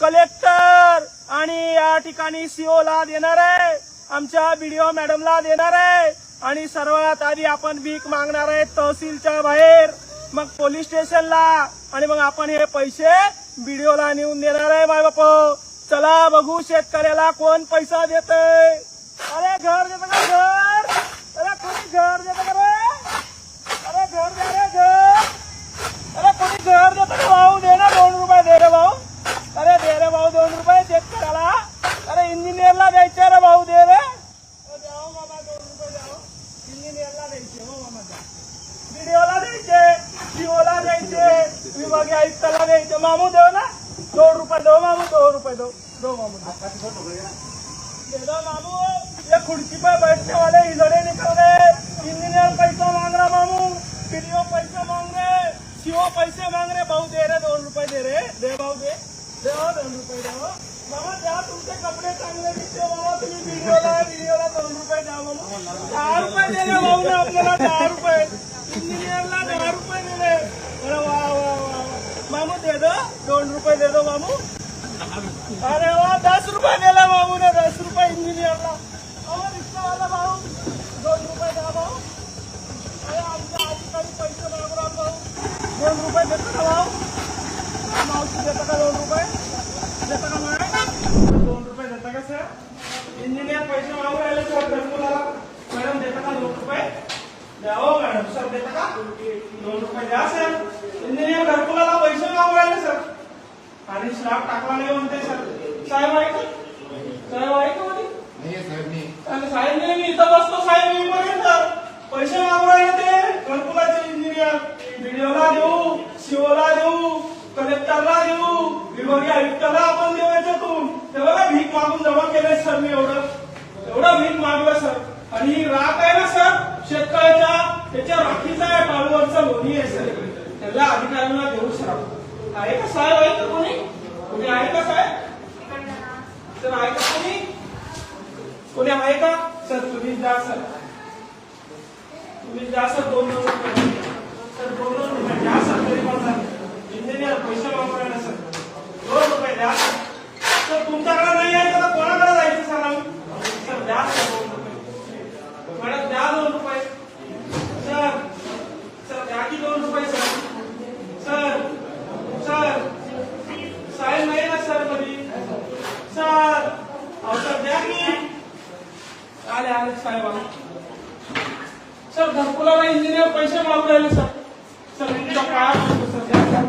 Collector आणि या ठिकाणी सीओ ला देणार आहे. आमच्या बीडीओ मॅडमला देणार आहे. आणि सर्वात आधी आपण भीक मागणार आहे तहसीलच्या बाहेर. मग पोलीस स्टेशनला. आणि मग आपण हे पैसे बीडीओला नेऊन देणार आहे माय बाप. चला बघू शेतकऱ्याला कोण पैसा देतय. अरे घर देत का घर अरे कोणी घर देतं का रे अरे घर द्या रे घर अरे कोणी घर देतं का भाऊ दे ना दोन रुपये दे रे भाऊ अरे दे रे भाऊ दोन रुपये शेतकऱ्याला अरे इंजिनियरला द्यायचे रे भाऊ दे रे अरे द्यावं मामा दोन रुपये द्यावं इंजिनियरला द्यायचे हो मामा द्या व्हिडिओला द्यायचे द्यायचे विभागीय आयुक्ताला द्यायचे. मामू देव ना? दोन रुपये दो मामू दोन रुपये दो दो मामू. दो मामू ये खुर्ची पे बैठने वाले हिजड़े निकल गए. इंजीनियर पैसा मांग रहा मामू. पीडीओ पैसे मांग रहे. सीओ पैसे मांग रहे. भाऊ दे रहे दोन रुपये दे रहे. दे भाऊ दे. दे दोन रुपये दे हो मामा द्या तुमचे कपडे चांगले दिसते बाबा तुम्ही व्हिडिओला व्हिडिओला दोन रुपये द्या मामा. दहा रुपये दे भाऊ ना आपल्याला दहा रुपये इंजिनियरला दहा रुपये दिले अरे वा वा वा वा. मामू दे दो दोन रुपये देतो मामू? अरे वा दस रुपये दिला मामू ने दस रुपये इंजिनियरला अहो रिक्षावाला भाऊ दोन रुपये द्या भाऊ. अरे आमच्या अधिकारी पैसे मागू राहिला भाऊ. दोन रुपये देतो का भाऊ. मावशी देता का दोन रुपये देता का मॅडम दोन रुपये देता का सर इंजिनियर पैसे मागू राहिले सर घरकुलाला मॅडम देता का दोन रुपये द्या हो मॅडम सर देता का दोन रुपये द्या सर इंजिनियर घरकुलाला पैसे मागू राहिले सर आणि स्लॅब टाकला नाही म्हणते सर साहेब आहे का साहेब आहे का नाहीये साहेब मी आणि साहेब नाही मी इथं बसतो साहेब मी तर पैसे मागू राहिले ते. घरकुलाचे इंजिनियर व्हिडिओला देऊ सीओला देऊ कलेक्टरला देऊ विभागीय आयुक्ताला आपण देऊ याच्यातून ते बघा भीक मागून जमा केलंय सर मी एवढं. एवढं भीक मागलं सर आणि ही राख आहे ना सर शेतकऱ्याच्या त्याच्या राखीचा आहे टाळूवरचा लोणी आहे सर त्याला अधिकाऱ्यांना देऊ सर. आहे का साहेब? आहे का कोणी? कोणी आहे का साहेब? सर आहे का कोणी? कोणी आहे का? सर तुम्ही जा सर. तुम्ही जा सर दोन दोन रुपये. सर दोन दोन रुपये द्या सर तरी पण सर. इंजिनियर पैसे वापरायला सर. दोन रुपये द्या सर तुमच्याकडे नाही आहे तर कोणाकडे जायचं सर आम्ही सर द्या सर दोन रुपये मॅडम द्या दोन रुपये सर सर द्या की दोन रुपये सर सर सर साहेब नाही ना सर कधी सर अहो सर द्या की आले आले सर घरकुलाला इंजिनियर पैसे मागू राहिले सर. सर तुमचा काळात होतो, सर. द्या सर.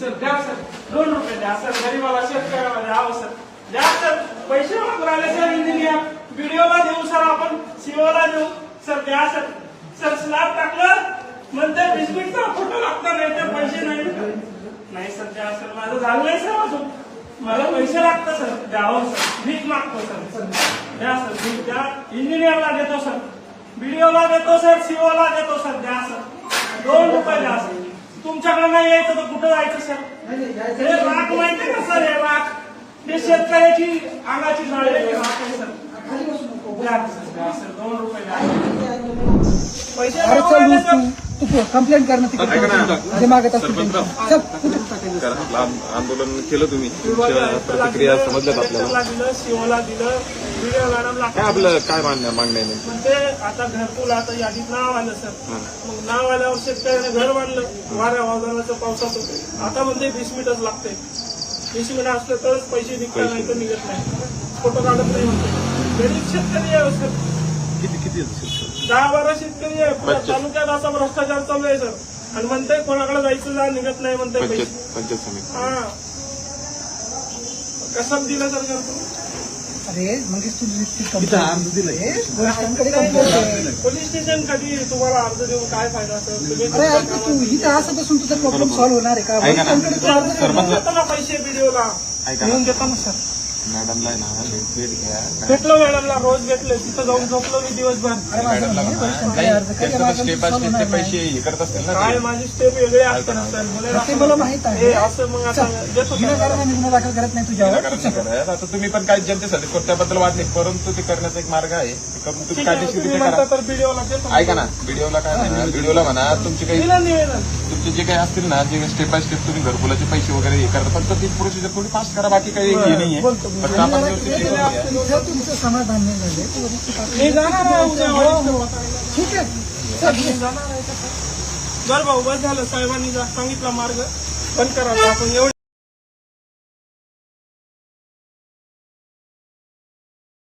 सर द्या सर. दोन रुपये द्या सर. गरीबाला शेतकऱ्याला द्यावं हो, सर. द्या सर. पैसे मागू राहिले सर इंजिनियर व्हिडिओला देऊ सर आपण. सीओला देऊ. सर द्या सर. सर स्लॅब टाकलं. म्हणते बिस्किटचा फोटो लागता नाही तर पैसे नाही. नाही सर द्या सर. माझं झालं नाही सर अजून. मला पैसे लागतं सर. द्यावं हो, सर. भीक मागतो सर. सर द्या सर. भीक इंजिनियरला देतो सर व्हिडिओला देतो सर सीओला देतो सर द्या सर दोन रुपये द्या सर तुमच्याकडे नाही यायचं तर कुठं जायचं सर हे राख माहिती का सर हे राख ते शेतकऱ्याची अंगाची नाळ आहे. हा, सर. द्या, सर. दोन रुपये द्या. पैसे कंप्लेंट कर ना तिकडे. मागत. चल कारण आपलं आंद- आंदोलन केलं तुम्ही. तुमच्या प्रतिक्रिया समजल्यात आपल्याला. दिलं सीओला दिलं व्हिडिओ मॅडमला काय आपलं काय मान्य मागण्या नाही? म्हणते आता घरकुल आता यादीत नाव आलं सर. मग नाव आल्यावर शेतकऱ्याने घर बांधलं. वाऱ्या वादळाचं पावसाचं. आता म्हणते वीस मिनिटच लागते वीस मिनिट असलं तरच पैसे निघतात नाही तर निघत नाही. फोटो काढत नाही म्हणते. गरीब शेतकरी आहे सर. किती किती शेतकरी? दहा बारा शेतकरी आहे. पुऱ्या. तालुक्यात असा भ्रष्टाचार चालू आहे सर. आणि म्हणते कोणाकडे जायचं जा निघत नाही म्हणते पैसे. पंचायत पंचायत समिती. हा. कसं दिलं सर घरकुल अरे मग तू हे आहे. पोलीस स्टेशन कधी तुम्हाला अर्ज देऊन काय फायदा सर तुम्ही अरे ऐक ना तू इथं असं बसून तुझा प्रॉब्लेम सॉल्व्ह होणार आहे का? ऐका ना. वरिष्ठांकडे तू अर्ज कर. देऊन देतो ना पैसे व्हिडिओला ऐका देऊन ना देतो ना सर. मॅडमला आहे ना भेट घ्या काय- भेटलो मॅडमला रोज भेटले तिथं जाऊन झोपलो मी दिवसभर मॅडमला म्हणा, नाही. त्यांचं स्टेप बाय स्टेप ते पैसे. हे करत असतील ना काय ते. माझी स्टेप वेगळे असते ना सर मला ते मला माहीत आहे. हे असं मग आता देतो. विनाकारण गुन्हा दाखल करत नाही तुझ्यावर विनाकारण नाही. आता तुम्ही पण काय जनतेसाठी करतो त्याबद्दल वाद नाही परंतु ते करण्याचा एक मार्ग आहे ते करून तुम्ही ठीक आहे, कायदेशीर तुम्ही रित्या म्हणता करा तर व्हिडिओला देतो ऐका ना व्हिडिओला काय म्हणा व्हिडिओला म्हणा तुमची काही दिलं निवेदन तुमचे जे काही असतील ना जे स्टेप बाय स्टेप तुम्ही घरकुलाचे पैसे वगैरे हे करता फक्त ती प्रोसिजर थोडी फास्ट करा बाकी काही हे नाहीये जर तुमचं समाधान नाही झाले मी जाणार आहे उद्या वरिष्ठ ठीक आहे चल, ये. बर भाऊ बस झालं साहेबांनी जा- सांगितला मार्ग बंद करा आपण एवढे